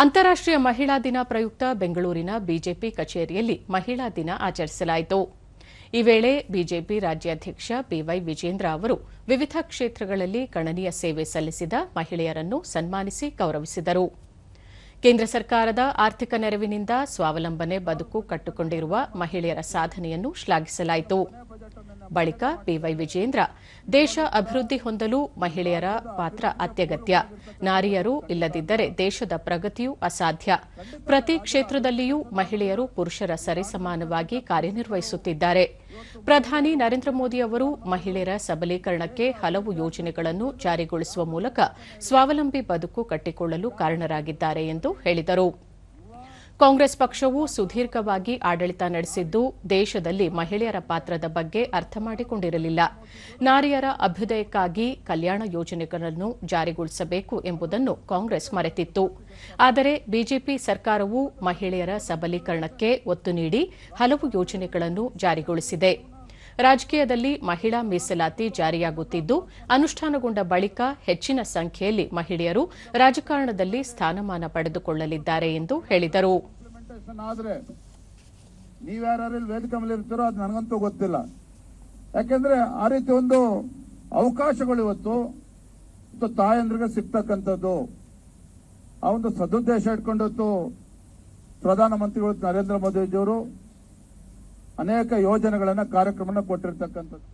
ಅಂತಾರಾಷ್ಟ್ರೀಯ ಮಹಿಳಾ ದಿನ ಪ್ರಯುಕ್ತ ಬೆಂಗಳೂರಿನ ಬಿಜೆಪಿ ಕಚೇರಿಯಲ್ಲಿ ಮಹಿಳಾ ದಿನ ಆಚರಿಸಲಾಯಿತು. ಈ ವೇಳೆ ಬಿಜೆಪಿ ರಾಜ್ಯಾಧ್ಯಕ್ಷ ಬಿವೈ ವಿಜೇಂದ್ರ ಅವರು ವಿವಿಧ ಕ್ಷೇತ್ರಗಳಲ್ಲಿ ಗಣನೀಯ ಸೇವೆ ಸಲ್ಲಿಸಿದ ಮಹಿಳೆಯರನ್ನು ಸನ್ಮಾನಿಸಿ ಗೌರವಿಸಿದರು. ಕೇಂದ್ರ ಸರ್ಕಾರದ ಆರ್ಥಿಕ ನೆರವಿನಿಂದ ಸ್ವಾವಲಂಬನೆ ಬದುಕು ಕಟ್ಟಿಕೊಂಡಿರುವ ಮಹಿಳೆಯರ ಸಾಧನೆಯನ್ನು ಶ್ಲಾಘಿಸಲಾಯಿತು. ಬಳಿಕ ಬಿವೈ ವಿಜೇಂದ್ರ, ದೇಶ ಅಭಿವೃದ್ಧಿ ಹೊಂದಲು ಮಹಿಳೆಯರ ಪಾತ್ರ ಅತ್ಯಗತ್ಯ. ನಾರಿಯರು ಇಲ್ಲದಿದ್ದರೆ ದೇಶದ ಪ್ರಗತಿಯೂ ಅಸಾಧ್ಯ. ಪ್ರತಿ ಕ್ಷೇತ್ರದಲ್ಲಿಯೂ ಮಹಿಳೆಯರು ಪುರುಷರ ಸರಿಸಮಾನವಾಗಿ ಕಾರ್ಯನಿರ್ವಹಿಸುತ್ತಿದ್ದಾರೆ. ಪ್ರಧಾನಿ ನರೇಂದ್ರ ಮೋದಿ ಅವರು ಮಹಿಳೆಯರ ಸಬಲೀಕರಣಕ್ಕೆ ಹಲವು ಯೋಜನೆಗಳನ್ನು ಜಾರಿಗೊಳಿಸುವ ಮೂಲಕ ಸ್ವಾವಲಂಬಿ ಬದುಕು ಕಟ್ಟಿಕೊಳ್ಳಲು ಕಾರಣರಾಗಿದ್ದಾರೆ ಎಂದು ಹೇಳಿದರು. ಕಾಂಗ್ರೆಸ್ ಪಕ್ಷವು ಸುದೀರ್ಘವಾಗಿ ಆಡಳಿತ ನಡೆಸಿದ್ದು ದೇಶದಲ್ಲಿ ಮಹಿಳೆಯರ ಪಾತ್ರದ ಬಗ್ಗೆ ಅರ್ಥ ಮಾಡಿಕೊಂಡಿರಲಿಲ್ಲ. ನಾರಿಯರ ಅಭ್ಯುದಯಕ್ಕಾಗಿ ಕಲ್ಯಾಣ ಯೋಜನೆಗಳನ್ನು ಜಾರಿಗೊಳಿಸಬೇಕು ಎಂಬುದನ್ನು ಕಾಂಗ್ರೆಸ್ ಮರೆತಿತ್ತು. ಆದರೆ ಬಿಜೆಪಿ ಸರ್ಕಾರವು ಮಹಿಳೆಯರ ಸಬಲೀಕರಣಕ್ಕೆ ಒತ್ತು ನೀಡಿ ಹಲವು ಯೋಜನೆಗಳನ್ನು ಜಾರಿಗೊಳಿಸಿದೆ. ರಾಜಕೀಯದಲ್ಲಿ ಮಹಿಳಾ ಮೀಸಲಾತಿ ಜಾರಿಯಾಗುತ್ತಿದ್ದು, ಅನುಷ್ಠಾನಗೊಂಡ ಬಳಿಕ ಹೆಚ್ಚಿನ ಸಂಖ್ಯೆಯಲ್ಲಿ ಮಹಿಳೆಯರು ರಾಜಕಾರಣದಲ್ಲಿ ಸ್ಥಾನಮಾನ ಪಡೆದುಕೊಳ್ಳಲಿದ್ದಾರೆ ಎಂದು ಹೇಳಿದರು. ಇರ್ತೀರೋ ಅದು ನನಗಂತೂ ಗೊತ್ತಿಲ್ಲ. ಯಾಕೆಂದ್ರೆ ಆ ರೀತಿ ಒಂದು ಅವಕಾಶಗಳು ಇವತ್ತು ತಾಯಂದ್ರಿಗೆ ಸಿಗ್ತಕ್ಕಂಥದ್ದು. ಆ ಒಂದು ಸದುದ್ದೇಶ ಇಟ್ಕೊಂಡತ್ತು ಪ್ರಧಾನಮಂತ್ರಿಗಳು ನರೇಂದ್ರ ಮೋದಿಜಿಯವರು ಅನೇಕ ಯೋಜನೆಗಳನ್ನು ಕಾರ್ಯಕ್ರಮನ ಕೊಟ್ಟಿರ್ತಕ್ಕಂಥದ್ದು.